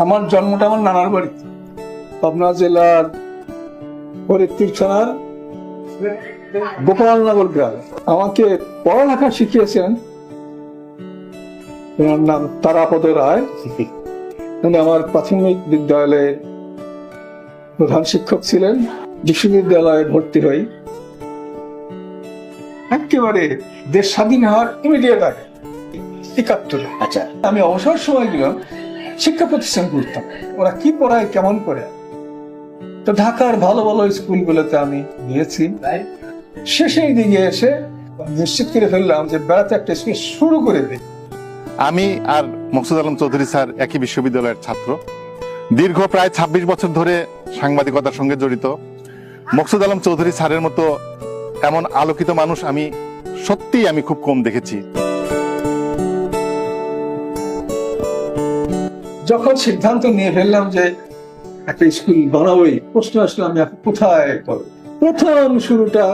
আমার জন্মটা আমার নানার বাড়িতে। পাবনা জেলার ফরিদপুর থানার গোপালনগর গ্রাম। আমাকে পড়ালেখা শিখিয়েছেন। ওনার নাম তারাপদ রায়। উনি আমার প্রাথমিক বিদ্যালয়ে প্রধান শিক্ষক ছিলেন। বিশ্ববিদ্যালয়ে ভর্তি হই। একেবারে দেশ স্বাধীন হওয়ার ইমিডিয়েট আগে। একাত্তরে। আচ্ছা। আমি অবসর সময় গেলাম শিক্ষা প্রতিষ্ঠান করতাম। ওরা কি পড়ায়, কেমন করে তো ঢাকার ভালো ভালো স্কুলগুলোতে আমি গিয়েছি। শেষের দিকে এসে নিশ্চিত করে ফেললাম যে বেড়াতে একটা স্কুল শুরু করে দিই। আমি আর মকসুদ আলম চৌধুরী স্যার একই বিশ্ববিদ্যালয়ের ছাত্র। দীর্ঘ প্রায় ২৬ বছর ধরে সাংবাদিকতার সঙ্গে জড়িত। মকসুদ আলম চৌধুরী স্যারের মতো এমন আলোকিত মানুষ আমি সত্যিই আমি খুব কম দেখেছি। যখন সিদ্ধান্ত নিয়ে ফেললাম যে একটা স্কুল বানাবোই, প্রশ্ন আসলো, আমি কোথায় করব প্রথম শুরুটা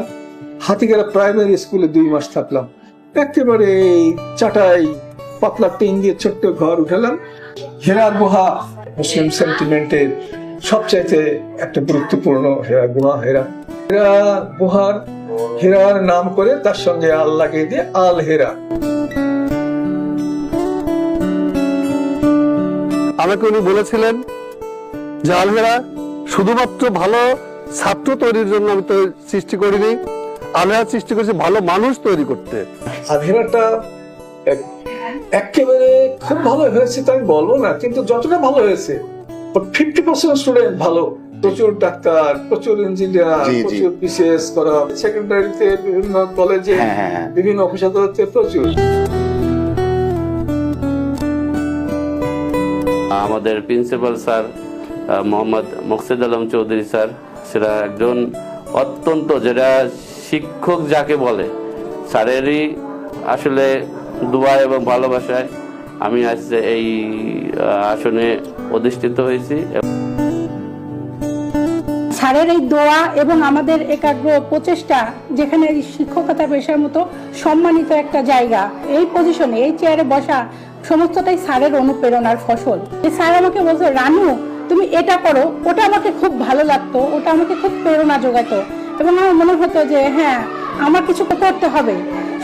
হাতিগেরা প্রাইমারি স্কুলে দুই মাস থাকলাম। একেবারে চাটাই পাতলা টিন দিয়ে ছোট্ট ঘর উঠালাম। হেরার গুহা মুসলিম সেন্টিমেন্টের সবচাইতে একটা গুরুত্বপূর্ণ হেরা গুহা, হেরা। হেরা গুহার, হেরার নাম করে তার সঙ্গে আল লাগিয়ে দিয়ে আল হেরা। আমাকে উনি বলেছিলেন যে আলহেরা শুধুমাত্র ভালো ছাত্র তৈরির জন্য আমি তো সৃষ্টি করিনি আলহেরা সৃষ্টি করেছি ভালো মানুষ তৈরি করতে এক- একেবারে খুব ভালো হয়েছে তাই বলব না কিন্তু যতটা ভালো হয়েছে ফিফটি পার্সেন্ট স্টুডেন্ট ভালো প্রচুর ডাক্তার প্রচুর ইঞ্জিনিয়ার। প্রচুর বিশেষ করা সেকেন্ডারিতে বিভিন্ন কলেজে হ্যাঁ, হ্যাঁ, হ্যাঁ। বিভিন্ন অফিস আদালতে প্রচুর আমাদের principal sir Mohammad Maksed Alam Chowdhury sir সেটা একজন অত্যন্ত যেটা শিক্ষক যাকে বলে, স্যারেরই আসলে দোয়া এবং ভালোবাসায় আমি আজ এই আসনে অধিষ্ঠিত হয়েছি। স্যারের এই দোয়া এবং আমাদের একাগ্র প্রচেষ্টা, যেখানে শিক্ষকতা পেশার মতো সম্মানিত একটা জায়গা, এই পজিশনে এই চেয়ারে বসা সমস্তটাই স্যারের অনুপ্রেরণার ফসল। যে স্যার আমাকে বলতো রানু, তুমি এটা করো, ওটা আমাকে খুব ভালো লাগতো, ওটা আমাকে খুব প্রেরণা যোগাতো। এবং আমার মনে হতো যে হ্যাঁ আমার কিছু করতে হবে।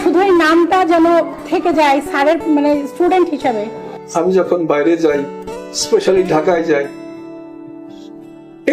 শুধু এই নামটা যেন থেকে যায়, স্যারের মানে স্টুডেন্ট হিসাবে। আমি যখন বাইরে যাই স্পেশালি ঢাকায় যাই